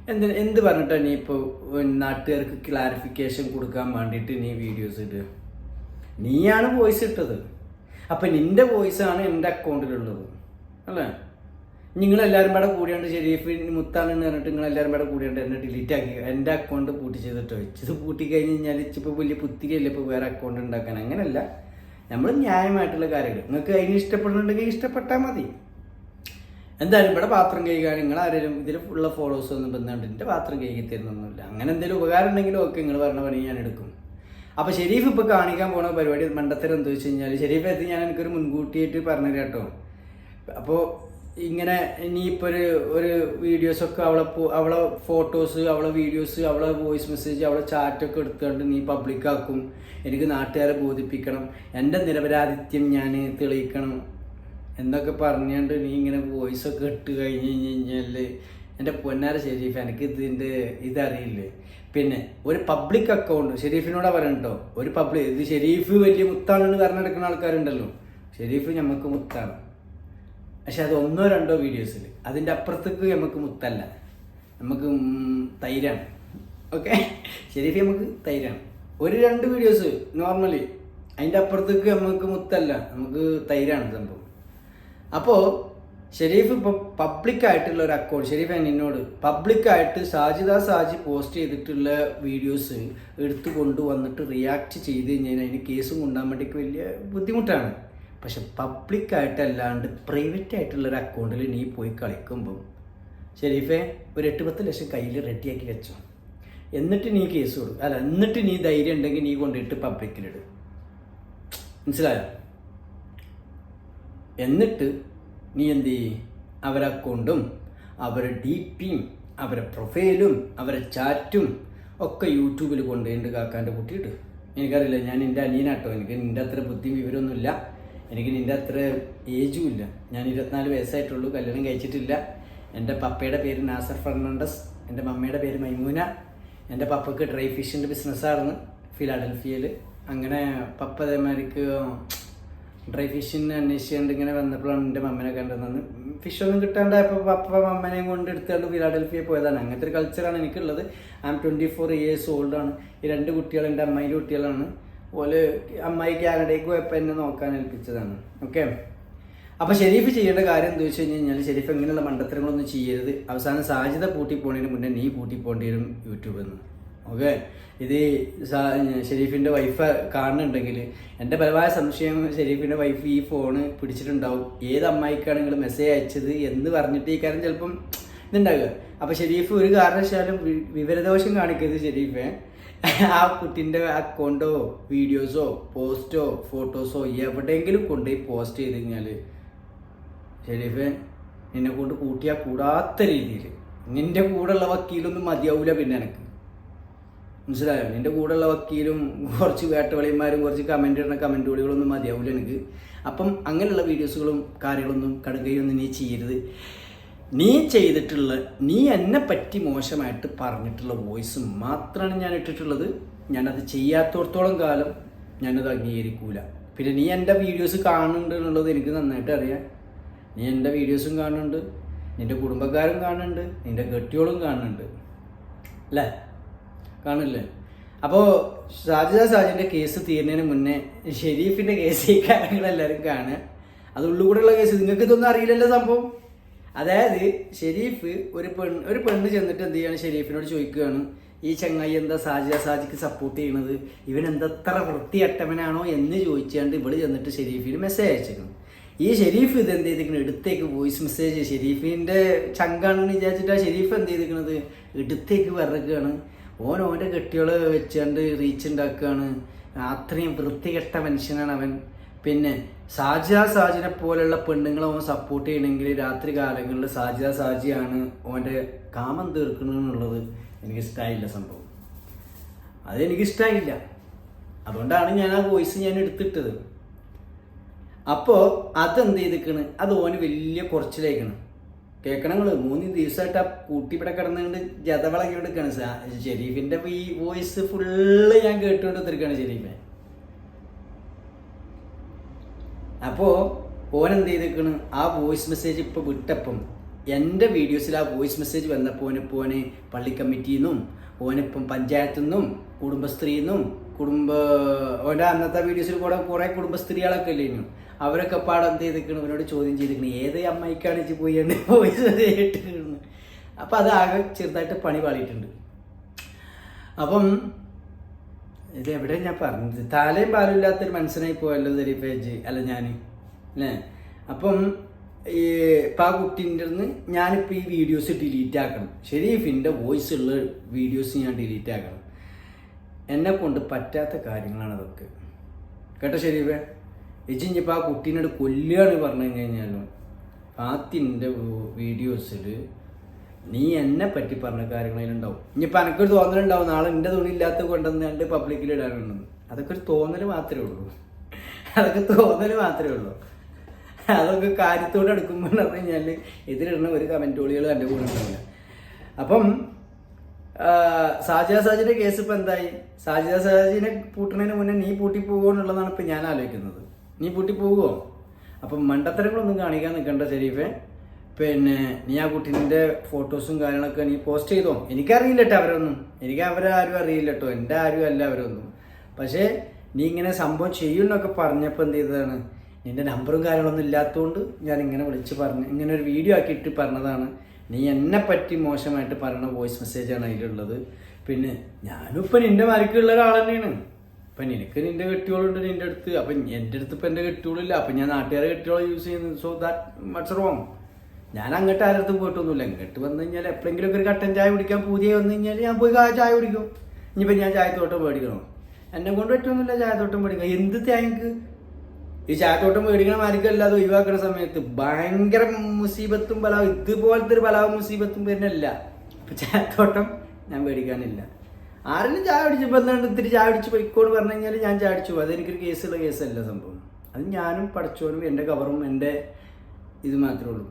എന്ത് എന്ത് പറഞ്ഞിട്ടാണ് നീ ഇപ്പോൾ നാട്ടുകാർക്ക് ക്ലാരിഫിക്കേഷൻ കൊടുക്കാൻ വേണ്ടിയിട്ട് നീ വീഡിയോസ് ഇടുക നീയാണ് വോയിസ് ഇട്ടത്. അപ്പം നിന്റെ വോയിസാണ് എന്റെ അക്കൗണ്ടിലുള്ളത് അല്ലേ? നിങ്ങളെല്ലാവരും കൂടെ കൂടിയാണ്ട് ഷെരീഫ് മുത്താണെന്ന് പറഞ്ഞിട്ട് നിങ്ങളെല്ലാവരും കൂടെ കൂടിയാണ്ട് എന്നെ ഡിലീറ്റ് ആക്കി എന്റെ അക്കൗണ്ട് പൂട്ടി ചെയ്തിട്ട്? വെച്ചത് പൂട്ടി കഴിഞ്ഞ് കഴിഞ്ഞാൽ ഇപ്പോൾ വലിയ പുത്തിരിയല്ല ഇപ്പോൾ വേറെ അക്കൗണ്ട് ഉണ്ടാക്കാൻ? അങ്ങനെയല്ല നമ്മൾ ന്യായമായിട്ടുള്ള കാര്യങ്ങൾ നിങ്ങൾക്ക് അതിന് ഇഷ്ടപ്പെടുന്നുണ്ടെങ്കിൽ ഇഷ്ടപ്പെട്ടാൽ മതി. എന്തായാലും ഇവിടെ പാത്രം കഴുകാൻ നിങ്ങൾ ആരെങ്കിലും ഇതിൽ ഉള്ള ഫോളോവേഴ്സ് ഒന്നും ബന്ധമുണ്ട് എന്റെ പാത്രം കഴുകി തരുന്നൊന്നുമില്ല. അങ്ങനെ എന്തെങ്കിലും ഉപകാരം ഉണ്ടെങ്കിലും ഒക്കെ നിങ്ങൾ പറഞ്ഞ പണി ഞാൻ എടുക്കും. അപ്പോൾ ഷെരീഫ് ഇപ്പോൾ കാണിക്കാൻ പോണ പരിപാടി മണ്ടത്തരം എന്താ വെച്ച് കഴിഞ്ഞാൽ ഷെരീഫ് എത്തി ഞാൻ എനിക്കൊരു മുൻകൂട്ടിയായിട്ട് പറഞ്ഞു കേട്ടോ. അപ്പോൾ ഇങ്ങനെ ഇനിയിപ്പോൾ ഒരു ഒരു വീഡിയോസൊക്കെ അവളെ അവളെ ഫോട്ടോസ് അവളെ വീഡിയോസ് അവളെ വോയിസ് മെസ്സേജ് അവളെ ചാറ്റൊക്കെ എടുത്തുകൊണ്ട് നീ പബ്ലിക്കാക്കും എനിക്ക് നാട്ടുകാരെ ബോധിപ്പിക്കണം. എന്റെ നിരപരാധിത്യം ഞാൻ തെളിയിക്കണം. എന്നൊക്കെ പറഞ്ഞുകൊണ്ട് നീ ഇങ്ങനെ വോയിസ് ഒക്കെ ഇട്ട് കഴിഞ്ഞ് കഴിഞ്ഞ് കഴിഞ്ഞാൽ എന്റെ പൊന്നാര ഷെരീഫ് എനിക്ക് ഇതിന്റെ ഇതറിയില്ലേ? പിന്നെ ഒരു പബ്ലിക് അക്കൗണ്ട് ഷെരീഫിനോടാ പറയണ്ടോ ഒരു പബ്ലിക് ഇത് ഷെരീഫ് വലിയ മുത്താണെന്ന് പറഞ്ഞെടുക്കുന്ന ആൾക്കാരുണ്ടല്ലോ. ഷെരീഫ് നമുക്ക് മുത്താണ്. പക്ഷെ അത് ഒന്നോ രണ്ടോ വീഡിയോസിൽ അതിന്റെ അപ്പുറത്തേക്ക് നമുക്ക് മുത്തല്ല. നമുക്ക് തൈരാണ്. ഓക്കെ ഷെരീഫ് നമുക്ക് തൈരാണ്. ഒരു രണ്ട് വീഡിയോസ് നോർമലി അതിന്റെ അപ്പുറത്തേക്ക് നമുക്ക് മുത്തല്ല. നമുക്ക് തൈരാണ് സംഭവം. അപ്പോൾ ഷെരീഫ് ഇപ്പോൾ പബ്ലിക്കായിട്ടുള്ള ഒരു അക്കൗണ്ട് ഷെരീഫ് എന്നോട് പബ്ലിക്കായിട്ട് സാജിദ സാജി പോസ്റ്റ് ചെയ്തിട്ടുള്ള വീഡിയോസ് എടുത്തു കൊണ്ടുവന്നിട്ട് റിയാക്ട് ചെയ്ത് കഴിഞ്ഞാൽ അതിന് കേസും കൊണ്ടാൻ വേണ്ടിക്ക് വലിയ ബുദ്ധിമുട്ടാണ്. പക്ഷെ പബ്ലിക്കായിട്ടല്ലാണ്ട് പ്രൈവറ്റ് ആയിട്ടുള്ള ഒരു അക്കൗണ്ടിൽ നീ പോയി കളിക്കുമ്പം ഷെരീഫെ ഒരു എട്ട് പത്ത് ലക്ഷം കയ്യിൽ റെഡിയാക്കി വെച്ചോ. എന്നിട്ട് നീ കേസ് കൊടുക്കും. അല്ല എന്നിട്ട് നീ ധൈര്യം ഉണ്ടെങ്കിൽ നീ കൊണ്ടിട്ട് പബ്ലിക്കിലിടും മനസ്സിലായോ? എന്നിട്ട് നീ എന്ത് ചെയ്യും? അവരെ അക്കൗണ്ടും അവരെ ഡി പിയും അവരെ പ്രൊഫൈലും അവരെ ചാറ്റും ഒക്കെ യൂട്യൂബിൽ കൊണ്ടുപോയിട്ട് കാക്കാന്റെ കുട്ടിയിട്ട് എനിക്കറിയില്ല ഞാൻ എന്റെ അനിയനാട്ടോ. എനിക്ക് നിന്റെ അത്ര ബുദ്ധിയും വിവരമൊന്നുമില്ല. എനിക്ക് നിന്റെ അത്ര ഏജും ഇല്ല. ഞാൻ ഇരുപത്തിനാല് വയസ്സായിട്ടുള്ളൂ കല്യാണം കഴിച്ചിട്ടില്ല. എന്റെ പപ്പയുടെ പേര് നാസർ ഫെർണാണ്ടസ്. എന്റെ മമ്മയുടെ പേര് മൈമൂന. എന്റെ പപ്പക്ക് ഡ്രൈ ഫിഷിന്റെ ബിസിനസ്സായിരുന്നു ഫിലാഡൽഫിയയിൽ അങ്ങനെ പപ്പ അതേമാതിരിക്ക് ഡ്രൈ ഫിഷിന് അന്വേഷിച്ചുകൊണ്ട് ഇങ്ങനെ വന്നപ്പോഴാണ് എന്റെ മമ്മനെ കണ്ടത്. ഫിഷൊന്നും കിട്ടാണ്ടായപ്പോൾ പപ്പ മമ്മനെയും കൊണ്ട് എടുത്തുകൊണ്ട് ഫിലാഡൽഫിയ പോയതാണ്. അങ്ങനത്തെ ഒരു കൾച്ചറാണ് എനിക്കുള്ളത്. I am twenty four years ഓൾഡാണ് ഈ രണ്ട് കുട്ടികൾ എന്റെ അമ്മായിന്റെ കുട്ടികളാണ്. ഓൽ അമ്മായി കാനഡയ്ക്ക് പോയപ്പോൾ എന്നെ നോക്കാൻ ഏൽപ്പിച്ചതാണ്. ഓക്കെ അപ്പോൾ ഷെരീഫ് ചെയ്യേണ്ട കാര്യം എന്താ വെച്ച് കഴിഞ്ഞ് കഴിഞ്ഞാൽ ഷെരീഫ് എങ്ങനെയുള്ള മണ്ടത്തരങ്ങളൊന്നും ചെയ്യരുത്. അവസാനം സാധ്യത പൂട്ടി പോണതിന് മുന്നേ നീ പൂട്ടി പോകേണ്ടി വരും യൂട്യൂബിൽ നിന്ന്. ഓക്കെ. ഇത് ഷെരീഫിന്റെ വൈഫ് കാണുന്നുണ്ടെങ്കിൽ എന്റെ പരമായ സംശയം ഷെരീഫിന്റെ വൈഫ് ഈ ഫോണ് പിടിച്ചിട്ടുണ്ടാവും. ഏത് അമ്മായിക്കാണ് നിങ്ങൾ മെസ്സേജ് അയച്ചത് എന്ന് പറഞ്ഞിട്ട് ഈ കാര്യം ചിലപ്പം ഇതുണ്ടാവുക. അപ്പോൾ ഷെരീഫ് ഒരു കാരണവശാലും വിവരദോഷം കാണിക്കരുത് ഷെരീഫെ. ആ കുട്ടീന്റെ അക്കൗണ്ടോ വീഡിയോസോ പോസ്റ്റോ ഫോട്ടോസോ എവിടെയെങ്കിലും കൊണ്ടുപോയി പോസ്റ്റ് ചെയ്ത് കഴിഞ്ഞാൽ ഷെരീഫ് നിന്നെ കൊണ്ട് കൂട്ടിയാൽ കൂടാത്ത രീതിയിൽ. നിന്റെ കൂടെയുള്ള വക്കീലൊന്നും മതിയാവൂല പിന്നെ എനിക്ക്. മനസ്സിലായോ? നിന്റെ കൂടെയുള്ള വക്കീലും കുറച്ച് വേട്ടവളിമാരും കുറച്ച് കമന്റ് ഇടുന്ന കമന്റുകളികളൊന്നും മതിയാവില്ല എനിക്ക്. അപ്പം അങ്ങനെയുള്ള വീഡിയോസുകളും കാര്യങ്ങളൊന്നും കടുകയൊന്നും നീ ചെയ്യരുത്. നീ ചെയ്തിട്ടുള്ള നീ എന്നെ പറ്റി മോശമായിട്ട് പറഞ്ഞിട്ടുള്ള വോയിസ് മാത്രമാണ് ഞാൻ ഇട്ടിട്ടുള്ളത്. ഞാനത് ചെയ്യാത്തോടത്തോളം കാലം ഞാനത് അംഗീകരിക്കൂല. പിന്നെ നീ എന്റെ വീഡിയോസ് കാണുന്നുണ്ട് എന്നുള്ളത് എനിക്ക് നന്നായിട്ട് അറിയാം. നീ എന്റെ വീഡിയോസും കാണുന്നുണ്ട്. നിന്റെ കുടുംബക്കാരും കാണുന്നുണ്ട്. നിന്റെ ഗട്ടികളും കാണുന്നുണ്ട്. അല്ലേ? കാണില്ലേ അപ്പോ ഷാജിദ സാജിന്റെ കേസ് തീരുന്നതിന് മുന്നേ ഷെരീഫിന്റെ കേസ് ഈ കാര്യങ്ങളെല്ലാവരും കാണുക. അത് ഉള്ളുകൂടെയുള്ള കേസ്. നിങ്ങൾക്ക് ഇതൊന്നും അറിയില്ലല്ലോ സംഭവം. അതായത് ഷെരീഫ് ഒരു പെൺ ഒരു പെണ്ണ് ചെന്നിട്ട് എന്ത് ചെയ്യാണ് ഷെരീഫിനോട് ചോദിക്കുകയാണ് ഈ ചങ്ങായി എന്താ സാജിദ സാജിക്ക് സപ്പോർട്ട് ചെയ്യണത്? ഇവൻ എന്തത്ര വൃത്തിയട്ടവനാണോ എന്ന് ചോദിച്ചാണ്ട് ഇവിടെ ചെന്നിട്ട് ഷെരീഫിന് മെസ്സേജ് അയച്ചേക്കണം ഈ ഷെരീഫ് ഇത് എന്ത് ചെയ്തിരിക്കുന്നത് എടുത്തേക്ക് വോയിസ് മെസ്സേജ് ഷെരീഫിന്റെ ചങ്കാണെന്ന് വിചാരിച്ചിട്ട് ആ ഷെരീഫ് എന്ത് ചെയ്തിരിക്കുന്നത് എടുത്തേക്ക് വിറക്കുകയാണ്. ഓൻ ഓന്റെ കെട്ടികളെ വെച്ചുകൊണ്ട് റീച്ച് ഉണ്ടാക്കുകയാണ് അത്രയും വൃത്തികെട്ട മനുഷ്യനാണ് അവൻ. പിന്നെ സാജിദ സാജിനെ പോലെയുള്ള പെണ്ണുങ്ങളെ അവൻ സപ്പോർട്ട് ചെയ്യണമെങ്കിൽ രാത്രി കാലങ്ങളിൽ സാജിദ സാജിയാണ് ഓന്റെ കാമം തീർക്കണമെന്നുള്ളത് എനിക്ക് ഇഷ്ടമായില്ല സംഭവം. അതെനിക്കിഷ്ടമായില്ല അതുകൊണ്ടാണ് ഞാൻ ആ വോയിസ് ഞാൻ എടുത്തിട്ടത്. അപ്പോൾ അതെന്ത് ചെയ്തിക്കണ് അത് ഓന് വലിയ കുറച്ചിലേക്കാണ്. കേൾക്കണങ്ങൾ മൂന്ന് ദിവസമായിട്ട് ആ കൂട്ടി ഇവിടെ കിടന്നുകൊണ്ട് ജതവളക്കി എടുക്കാണ് ഷെരീഫിന്റെ ഈ വോയിസ് ഫുള്ള് ഞാൻ കേട്ടുകൊണ്ട് തീർക്കാണ് ഷെരീഫെ. അപ്പോ ഓൻ എന്ത് ചെയ്തേക്കണ്? ആ വോയിസ് മെസ്സേജ് ഇപ്പൊ വിട്ടപ്പം എന്റെ വീഡിയോസിൽ ആ വോയിസ് മെസ്സേജ് വന്നപ്പോൾ ഓനിപ്പോൾ ഓന് പള്ളി കമ്മിറ്റിയിൽ നിന്നും ഓനിപ്പം പഞ്ചായത്തു നിന്നും കുടുംബശ്രീന്നും കുടുംബ ഓന്റെ അന്നത്തെ വീഡിയോസിൽ കൂടെ കുറേ കുടുംബസ്ത്രീകളൊക്കെ ഇല്ലേനു അവരൊക്കെ പാടം എന്ത് ചെയ്തിരിക്കണം? അവനോട് ചോദ്യം ചെയ്തിരിക്കണം. ഏത് അമ്മയ്ക്കാണ് ഇച്ച് പോയി വോയിസ് കേട്ടിരിക്കുന്നത് അപ്പം അത് ആകെ ചെറുതായിട്ട് പണി പാളിയിട്ടുണ്ട്. അപ്പം ഇത് എവിടെ ഞാൻ പറഞ്ഞത്? താലയും പാലും ഇല്ലാത്തൊരു മനസ്സിനായി പോയല്ലോ ദരീപേജ് അല്ല ഞാൻ അല്ലേ? അപ്പം ഇപ്പം ആ കുട്ടീന്റെ നിന്ന് ഞാനിപ്പോൾ ഈ വീഡിയോസ് ഡിലീറ്റ് ആക്കണം. ഷെരീഫിന്റെ വോയിസ് ഉള്ള വീഡിയോസ് ഞാൻ ഡിലീറ്റ് ആക്കണം. എന്നെ കൊണ്ട് പറ്റാത്ത കാര്യങ്ങളാണ് അതൊക്കെ. കേട്ടോ ഷെരീഫേ? ഇജിഞ്ഞിപ്പോൾ ആ കുട്ടീനോട് കൊല്ലുകയാണ് പറഞ്ഞു കഴിഞ്ഞാലും ഫാത്തിന്റെ വീഡിയോസിൽ നീ എന്നെ പറ്റി പറഞ്ഞ കാര്യങ്ങളിലുണ്ടാവും ഇനിയിപ്പോൾ എനിക്കൊരു തോന്നലുണ്ടാവും നാളെ എന്റെ തുണിയില്ലാത്ത കൊണ്ടുവന്ന് എന്റെ പബ്ലിക്കിൽ ഇടാനുണ്ടെന്ന് അതൊക്കെ ഒരു തോന്നൽ മാത്രമേ ഉള്ളൂ. അതൊക്കെ തോന്നൽ മാത്രമേ ഉള്ളൂ. അതൊക്കെ കാര്യത്തോടെ എടുക്കുമ്പോൾ പറഞ്ഞു കഴിഞ്ഞാൽ ഇതിലിടുന്ന ഒരു കമന്റോളികളും എന്റെ കൂടെ ഉണ്ടാവില്ല അപ്പം സാജിദ സാജിന്റെ കേസ് ഇപ്പൊ എന്തായി? സാജിദ സാജിനെ പൂട്ടുന്നതിന് മുന്നേ നീ പൂട്ടി പോകുമോ എന്നുള്ളതാണ് ഇപ്പൊ ഞാൻ ആലോചിക്കുന്നത്. നീ പൂട്ടി പോകുമോ അപ്പം മണ്ടത്തരങ്ങളൊന്നും കാണിക്കാൻ നിൽക്കണ്ട ഷെരീഫെ പിന്നെ നീ ആ കുട്ടീന്റെ ഫോട്ടോസും കാര്യങ്ങളൊക്കെ നീ പോസ്റ്റ് ചെയ്തോ? എനിക്കറിയില്ല കേട്ടോ അവരൊന്നും. എനിക്ക് അവരെ ആരും അറിയില്ല കേട്ടോ എന്റെ ആരും അല്ല അവരൊന്നും. പക്ഷേ നീ ഇങ്ങനെ സംഭവം ചെയ്യുമെന്നൊക്കെ പറഞ്ഞപ്പോൾ എന്ത് ചെയ്തതാണ്? നിന്റെ നമ്പറും കാര്യങ്ങളൊന്നും ഇല്ലാത്തതുകൊണ്ട് ഞാൻ ഇങ്ങനെ വിളിച്ച് പറഞ്ഞു ഇങ്ങനെ ഒരു വീഡിയോ ആക്കിയിട്ട് പറഞ്ഞതാണ്. നീ എന്നെ പറ്റി മോശമായിട്ട് പറയുന്ന വോയിസ് മെസ്സേജാണ് അതിലുള്ളത്. പിന്നെ ഞാനും ഇപ്പം നിന്റെ മരക്കുള്ള ഒരാൾ തന്നെയാണ് ഇപ്പം നിനക്ക് നിന്റെ കെട്ടിയോളുണ്ട് നിന്റെ അടുത്ത്. അപ്പം എന്റെ അടുത്ത് ഇപ്പം എന്റെ കെട്ടിയോളില്ല. അപ്പം ഞാൻ നാട്ടുകാരെ കെട്ടിയോളം യൂസ് ചെയ്യുന്നു സോ ദാറ്റ് മറ്റ്സ് റോങ് ഞാൻ അങ്ങോട്ട് ആരടുത്തും പോയിട്ടൊന്നുമില്ല. ഇങ്ങോട്ട് വന്നു കഴിഞ്ഞാൽ എപ്പോഴെങ്കിലും ഒക്കെ ഒരു കട്ടൻ ചായ കുടിക്കാൻ പുതിയ വന്നു കഴിഞ്ഞാൽ ഞാൻ പോയി ആ ചായ കുടിക്കും. ഇനിയിപ്പോൾ ഞാൻ ചായത്തോട്ടം മേടിക്കണോ? എന്നെ കൊണ്ട് പറ്റുമൊന്നുമില്ല ചായത്തോട്ടം മേടിക്കുക എന്ത് തേങ്ങക്ക്? ഈ ചായത്തോട്ടം മേടിക്കണ മാരിക്കല്ല അത് ഒഴിവാക്കുന്ന സമയത്ത് ഭയങ്കര മുസീബത്തും ബലാവും ഇതുപോലത്തെ ഒരു ബലാവും മുസീബത്തും വരുന്നില്ല അപ്പൊ ചായത്തോട്ടം ഞാൻ മേടിക്കാനില്ല. ആരെങ്കിലും ചായ അടിച്ചപ്പോൾ എന്താണ് ഇത്തിരി ചായ അടിച്ച് പൊയ്ക്കോട് പറഞ്ഞു കഴിഞ്ഞാൽ ഞാൻ ചായ അടിച്ചു അതെനിക്കൊരു കേസുള്ള കേസല്ല സംഭവം. അത് ഞാനും പഠിച്ചോനും എന്റെ കവറും എന്റെ ഇത് മാത്രമേ ഉള്ളൂ.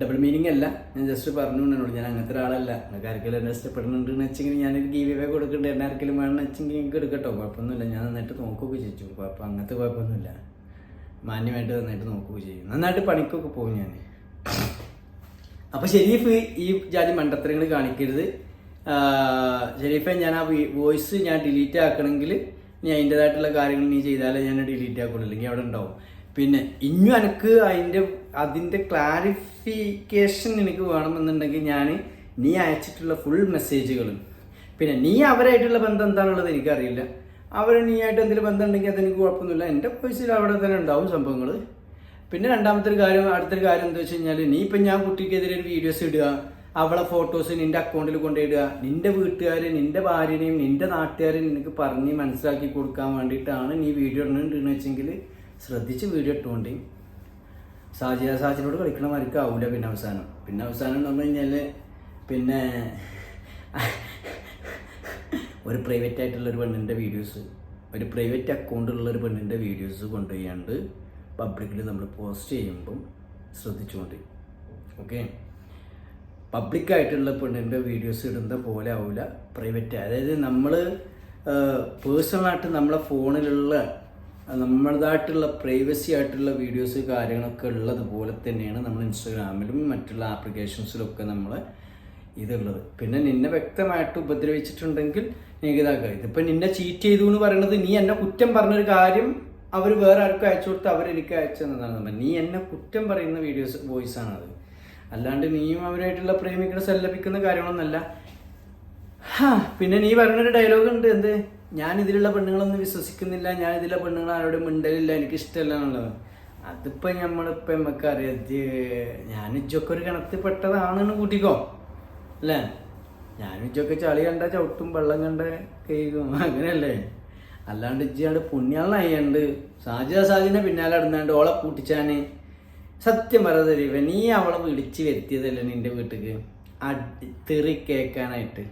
ഡബിൾ മീനിങ് അല്ല. ഞാൻ ജസ്റ്റ് പറഞ്ഞു എന്നോട് ഞാൻ അങ്ങനത്തെ ഒരാളല്ല. നിങ്ങൾക്ക് ആർക്കെങ്കിലും എന്നെ ഇഷ്ടപ്പെടുന്നുണ്ട് എന്ന് വെച്ചെങ്കിൽ ഞാനൊരു ഗീവ് വേ കൊടുക്കുന്നുണ്ട് എന്നെ ആർക്കെങ്കിലും വേണമെന്ന് വെച്ചെങ്കിൽ എനിക്ക് എടുക്കട്ടോ. കുഴപ്പമൊന്നുമില്ല. ഞാൻ നന്നായിട്ട് നോക്കുകയൊക്കെ ചെയ്തു. കുഴപ്പം അങ്ങനത്തെ കുഴപ്പമൊന്നുമില്ല. മാന്യമായിട്ട് നന്നായിട്ട് നോക്കുകയൊക്കെ ചെയ്യും നന്നായിട്ട് പണിക്കൊക്കെ പോകും ഞാൻ. അപ്പോൾ ഷെരീഫ് ഈ ജാതി മണ്ടത്തരങ്ങൾ കാണിക്കരുത്. ഷെരീഫെ ഞാൻ ആ വോയിസ് ഞാൻ ഡിലീറ്റ് ആക്കണമെങ്കിൽ നീ അതിന്റെതായിട്ടുള്ള കാര്യങ്ങൾ നീ ചെയ്താലേ ഞാൻ ഡിലീറ്റ് ആക്കുള്ളൂ. അല്ലെങ്കിൽ അവിടെ ഉണ്ടാവും. പിന്നെ ഇനിയും എനിക്ക് അതിന്റെ അതിന്റെ ക്ലാരിഫിക്കേഷൻ എനിക്ക് വേണമെന്നുണ്ടെങ്കിൽ ഞാൻ നീ അയച്ചിട്ടുള്ള ഫുൾ മെസ്സേജുകളും പിന്നെ നീ അവരായിട്ടുള്ള ബന്ധം എന്താണുള്ളത് എനിക്കറിയില്ല. അവർ നീ ആയിട്ട് എന്തെങ്കിലും ബന്ധം ഉണ്ടെങ്കിൽ അതെനിക്ക് കുഴപ്പമൊന്നുമില്ല. എന്റെ വോയിസിൽ അവിടെ തന്നെ ഉണ്ടാവും സംഭവങ്ങൾ പിന്നെ രണ്ടാമത്തെ ഒരു കാര്യം അടുത്തൊരു കാര്യം എന്താ വെച്ച് കഴിഞ്ഞാൽ നീ ഇപ്പം ഞാൻ കുട്ടിക്കെതിരെ വീഡിയോസ് ഇടുക അവളെ ഫോട്ടോസ് നിന്റെ അക്കൗണ്ടിൽ കൊണ്ടിടുക നിന്റെ വീട്ടുകാരെ നിന്റെ ഭാര്യനെയും നിന്റെ നാട്ടുകാരെയും നിനക്ക് പറഞ്ഞ് മനസ്സിലാക്കി കൊടുക്കാൻ വേണ്ടിയിട്ടാണ് നീ വീഡിയോ ഇടണെന്ന് വെച്ചെങ്കിൽ ശ്രദ്ധിച്ച് വീഡിയോ ഇട്ടുകൊണ്ട് സാജിയ സാജിനോട് കളിക്കണ മാതിരിക്ക് ആവൂല പിന്നെ അവസാനം. പിന്നെ അവസാനം എന്ന് പറഞ്ഞു കഴിഞ്ഞാൽ പിന്നെ ഒരു പ്രൈവറ്റ് ആയിട്ടുള്ള ഒരു പെണ്ണിന്റെ വീഡിയോസ് ഒരു പ്രൈവറ്റ് അക്കൗണ്ടുള്ള ഒരു പെണ്ണിന്റെ വീഡിയോസ് കൊണ്ടുപോയാണ്ട് പബ്ലിക്കിൽ നമ്മൾ പോസ്റ്റ് ചെയ്യുമ്പം ശ്രദ്ധിച്ചുകൊണ്ട് ഓക്കെ പബ്ലിക്കായിട്ടുള്ള പെണ്ണിന്റെ വീഡിയോസ് ഇടുന്ന പോലെ ആവില്ല പ്രൈവറ്റ് അതായത് നമ്മൾ പേഴ്സണലായിട്ട് നമ്മളെ ഫോണിലുള്ള നമ്മളതായിട്ടുള്ള പ്രൈവസി ആയിട്ടുള്ള വീഡിയോസ് കാര്യങ്ങളൊക്കെ ഉള്ളത് പോലെ തന്നെയാണ് നമ്മൾ ഇൻസ്റ്റാഗ്രാമിലും മറ്റുള്ള ആപ്ലിക്കേഷൻസിലൊക്കെ നമ്മൾ ഇതുള്ളത്. പിന്നെ നിന്നെ വ്യക്തമായിട്ട് ഉപദ്രവിച്ചിട്ടുണ്ടെങ്കിൽ നീ ഇതാക്കുക ഇതിപ്പോൾ നിന്നെ ചീറ്റ് ചെയ്തു എന്ന് പറയുന്നത് നീ എന്നെ കുറ്റം പറഞ്ഞൊരു കാര്യം അവർ വേറെ ആർക്കും അയച്ചു കൊടുത്ത് അവരെനിക്ക് അയച്ചു തന്നതാണ്. നീ എന്നെ കുറ്റം പറയുന്ന വീഡിയോസ് വോയിസ് ആണ് അത് അല്ലാണ്ട് നീയും അവരായിട്ടുള്ള പ്രേമിക്കുന്ന സല്ലപിക്കുന്ന കാര്യങ്ങളൊന്നല്ല പിന്നെ നീ പറഞ്ഞൊരു ഡയലോഗ് ഉണ്ട് എന്ത്? ഞാൻ ഇതിലുള്ള പെണ്ണുങ്ങളൊന്നും വിശ്വസിക്കുന്നില്ല ഞാൻ ഇതിലെ പെണ്ണുങ്ങൾ ആരോടും മിണ്ടലില്ല എനിക്ക് ഇഷ്ടമല്ല എന്നുള്ളത്. അതിപ്പോ നമ്മളിപ്പോ നമുക്ക് അറിയാം ഞാൻ ഇജ്ജൊക്കെ ഒരു കണത്തിൽ പെട്ടതാണെന്ന് കൂട്ടിക്കോ അല്ലേ? ഞാൻ ഇജ്ജൊക്കെ ചളി കണ്ട ചവിട്ടും വെള്ളം കണ്ട കേൾക്കും അങ്ങനെയല്ലേ? അല്ലാണ്ട് ഇജ്ജാണ്ട് അയ്യണ്ട് സാജിദ സാജിനെ പിന്നാലെ ഇടുന്നാണ്ട് ഓളെ കൂട്ടിച്ചാന് സത്യം പറയാതെ നീ അവളെ വിളിച്ച് വരുത്തിയതല്ലേ നിന്റെ വീട്ടിക്ക്? അടി തെറി കേൾക്കാനായിട്ട്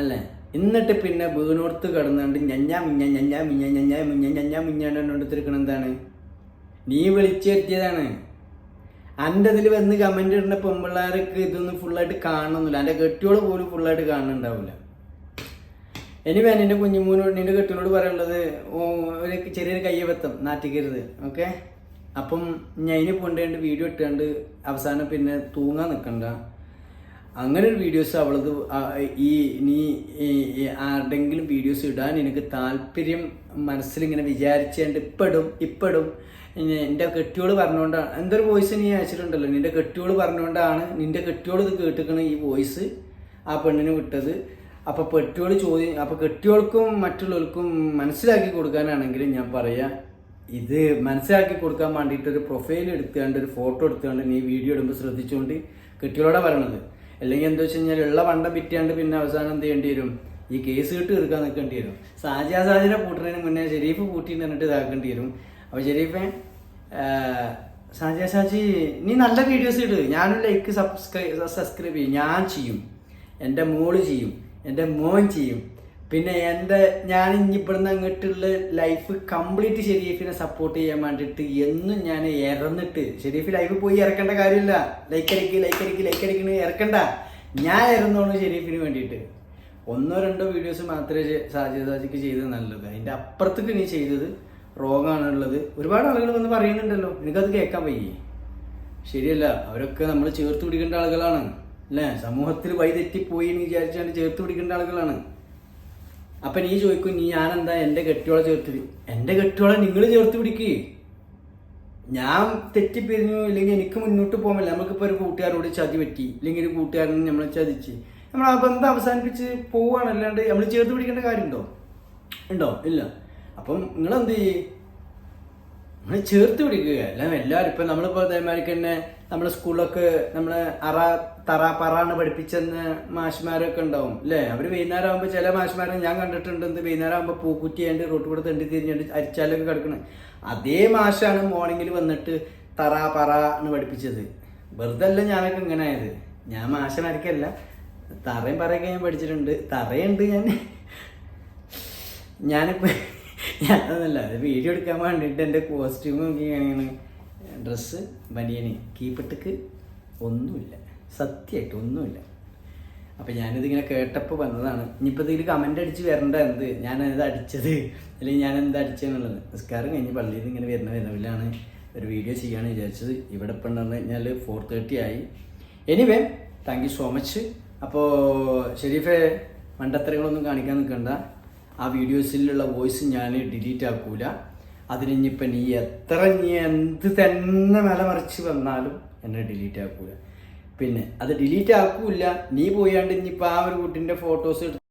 അല്ലേ? എന്നിട്ട് പിന്നെ വീണോർത്ത് കിടന്നുകൊണ്ട് ഞഞ്ഞാ മിഞ്ഞ ഞഞ്ഞാ മിഞ്ഞ ഞഞ്ഞാ മിഞ്ഞ ഞഞ്ഞാ മിഞ്ഞാണ്ട് തിരിക്കണം എന്താണ്? നീ വിളിച്ചു വരുത്തിയതാണ്. എന്റെ ഇതിൽ വന്ന് കമന്റ് ഇടുന്ന പെൺപിള്ളേർക്ക് ഇതൊന്നും ഫുള്ളായിട്ട് കാണണമെന്നില്ല എന്റെ കെട്ടിയോട് പോലും ഫുള്ളായിട്ട് കാണുന്നുണ്ടാവില്ല ഇനി വേണം എന്റെ കുഞ്ഞുമൂനോട് നിന്റെ കെട്ടിനോട് പറയാനുള്ളത് ഓ, ഒരു ചെറിയൊരു കയ്യബത്തം നാറ്റിക്കരുത്. ഓക്കെ അപ്പം ഞാൻ ഇനി കൊണ്ടുപോയിട്ട് വീഡിയോ ഇട്ടുകൊണ്ട് അവസാനം പിന്നെ തൂങ്ങാൻ നിൽക്കണ്ട അങ്ങനെ ഒരു വീഡിയോസ് അവളത് ഈ നീ ആരുടെങ്കിലും വീഡിയോസ് ഇടാൻ എനിക്ക് താല്പര്യം മനസ്സിലിങ്ങനെ വിചാരിച്ചുകൊണ്ട് ഇപ്പടും ഇപ്പടും. എന്റെ കെട്ടിയോട് പറഞ്ഞുകൊണ്ടാണ് എന്തൊരു വോയിസ് നീ അയച്ചിട്ടുണ്ടല്ലോ? നിന്റെ കെട്ടിയോട് പറഞ്ഞുകൊണ്ടാണ് നിന്റെ കെട്ടിയോട് ഇത് കേട്ടിക്കണ ഈ വോയിസ് ആ പെണ്ണിന് വിട്ടത്. അപ്പോൾ പെട്ടിയോട് ചോദ്യം അപ്പോൾ കെട്ടിയോൾക്കും മറ്റുള്ളവർക്കും മനസ്സിലാക്കി കൊടുക്കാനാണെങ്കിൽ ഞാൻ പറയാ ഇത് മനസ്സിലാക്കി കൊടുക്കാൻ വേണ്ടിയിട്ട് ഒരു പ്രൊഫൈൽ എടുത്തുകൊണ്ട് ഒരു ഫോട്ടോ എടുത്തുകൊണ്ട് നീ വീഡിയോ ഇടുമ്പോൾ ശ്രദ്ധിച്ചുകൊണ്ട് കെട്ടിയോടെ പറയണത്. അല്ലെങ്കിൽ എന്താ വെച്ച് കഴിഞ്ഞാൽ ഉള്ള പണ്ടം വിറ്റാണ്ട് പിന്നെ അവസാനം എന്ത് ചെയ്യേണ്ടി വരും? ഈ കേസ് കിട്ടി തീർക്കാൻ നിൽക്കേണ്ടി വരും. സാജാ സാജിനെ പൂട്ടുന്നതിന് മുന്നേ ഷെരീഫ് പൂട്ടിയിട്ട് എന്നിട്ട് ഇതാക്കേണ്ടി വരും. അപ്പോൾ ഷെരീഫെ സാജാ സാജി നീ നല്ല വീഡിയോസ് ഇട്. ഞാനും ലൈക്ക് സബ്സ്ക്രൈബ് സബ്സ്ക്രൈബ് ചെയ്യും. ഞാൻ ചെയ്യും. എന്റെ മോൾ ചെയ്യും. എന്റെ മോൻ ചെയ്യും. പിന്നെ എന്റെ ഞാൻ ഇനി ഇവിടുന്ന് അങ്ങോട്ടുള്ള ലൈഫ് കംപ്ലീറ്റ് ഷെരീഫിനെ സപ്പോർട്ട് ചെയ്യാൻ വേണ്ടിയിട്ട് എന്നും ഞാൻ ഇറന്നിട്ട് ഷെരീഫ് ലൈഫ് പോയി ഇറക്കേണ്ട കാര്യമില്ല. ലൈക്ക് അടിക്ക് ലൈക്ക് അടിക്ക് ലൈക്ക് അടിക്കണ ഇറക്കണ്ട ഞാൻ ഇറന്നോളൂ ഷെരീഫിന് വേണ്ടിയിട്ട്. ഒന്നോ രണ്ടോ വീഡിയോസ് മാത്രമേ സാജിദ് സാജിക്ക് ചെയ്തത് നല്ലത്. അതിന്റെ അപ്പുറത്തേക്ക് നീ ചെയ്തത് റോങ് ആണുള്ളത് ഒരുപാട് ആളുകൾ വന്ന് പറയുന്നുണ്ടല്ലോ. എനിക്കത് കേൾക്കാൻ വയ്യേ. ശരിയല്ല അവരൊക്കെ നമ്മൾ ചേർത്ത് പിടിക്കേണ്ട ആളുകളാണ്. അല്ലേ? സമൂഹത്തിൽ വഴിതെറ്റിപ്പോയി എന്ന് വിചാരിച്ചാണ് ചേർത്ത് പിടിക്കേണ്ട ആളുകളാണ്. അപ്പൊ നീ ചോദിക്കും നീ ഞാനെന്താ എന്റെ കെട്ടിയോളെ ചേർത്ത് എന്റെ കെട്ടിയോളെ നിങ്ങൾ ചേർത്ത് പിടിക്കേ. ഞാൻ തെറ്റിപ്പിരിഞ്ഞു ഇല്ലെങ്കിൽ എനിക്ക് മുന്നോട്ട് പോകാൻ നമുക്കിപ്പോൾ ഒരു കൂട്ടുകാരോട് ചതി പറ്റി ഇല്ലെങ്കിൽ ഒരു കൂട്ടുകാരൻ നമ്മളെ ചതിച്ച്. നമ്മൾ ആ ബന്ധം അവസാനിപ്പിച്ച് പോവുകയാണ് അല്ലാണ്ട് നമ്മൾ ചേർത്ത് പിടിക്കേണ്ട കാര്യമുണ്ടോ? ഉണ്ടോ? ഇല്ല. അപ്പം നിങ്ങൾ എന്ത് നമ്മൾ ചേർത്ത് പിടിക്കുക. എല്ലാം എല്ലാവരും ഇപ്പം നമ്മളിപ്പോൾ അതേമാതിരി തന്നെ നമ്മുടെ സ്കൂളിലൊക്കെ നമ്മളെ അറ തറ പറാണ് പഠിപ്പിച്ചെന്ന് മാഷ്മാരൊക്കെ ഉണ്ടാവും അല്ലേ അവർ വൈകുന്നേരം ആകുമ്പോൾ ചില മാഷ്മാരെ ഞാൻ കണ്ടിട്ടുണ്ട് എന്ത് വൈകുന്നേരം ആകുമ്പോൾ പൂക്കുറ്റിയാണ്ട് റോട്ട് കൂടെ തെണ്ടി തിരിഞ്ഞിട്ട് അരിച്ചാലൊക്കെ കിടക്കണേ. അതേ മാഷാണ് മോർണിംഗിൽ വന്നിട്ട് തറ പറ എന്ന് പഠിപ്പിച്ചത്. വെറുതെ അല്ല ഞാനൊക്കെ ഇങ്ങനെ ആയത്. ഞാൻ മാഷമാർക്കല്ല തറയും പറയൊക്കെ ഞാൻ പഠിച്ചിട്ടുണ്ട്. തറയുണ്ട് ഞാൻ. ഞാനിപ്പോൾ ഞാനൊന്നല്ല വീഡിയോ എടുക്കാൻ വേണ്ടിയിട്ട് എന്റെ നോക്കിയാണ് ഡ്രസ്സ് ബനിയന് കീപ്പിട്ടക്ക് ഒന്നുമില്ല. സത്യമായിട്ട് ഒന്നുമില്ല. അപ്പം ഞാനിതിങ്ങനെ കേട്ടപ്പോൾ വന്നതാണ്. ഇനിയിപ്പോൾ ഇതിൽ കമന്റ് അടിച്ച് വരണ്ട എന്ത്? ഞാൻ ഇത് അടിച്ചത് അല്ലെങ്കിൽ ഞാൻ എന്താ അടിച്ചതെന്നുള്ളത് നിസ്കാരം കഴിഞ്ഞ് പള്ളിയിൽ നിന്ന് ഇങ്ങനെ വരുന്ന വിധവിലാണ് ഒരു വീഡിയോ ചെയ്യാന്ന് വിചാരിച്ചത്. ഇവിടെ ഇപ്പം ഉണ്ടെന്ന് കഴിഞ്ഞാൽ ഫോർ തേർട്ടി ആയി. Anyway thank you so much അപ്പോൾ ഷെരീഫെ മണ്ടത്തരങ്ങളൊന്നും കാണിക്കാൻ നിൽക്കണ്ട ആ വീഡിയോസിലുള്ള വോയിസ് ഞാൻ ഡിലീറ്റ് ആക്കൂല. അതിനിപ്പോൾ നീ എത്ര നീ എന്ത് തന്നെ മലമറിച്ച് വന്നാലും എന്നെ ഡിലീറ്റ് ആക്കൂല. പിന്നെ അത് ഡിലീറ്റ് ആക്കൂല നീ പോയാണ്ട് ഇനിയിപ്പോൾ ആ ഒരു കുട്ടിന്റെ ഫോട്ടോസ്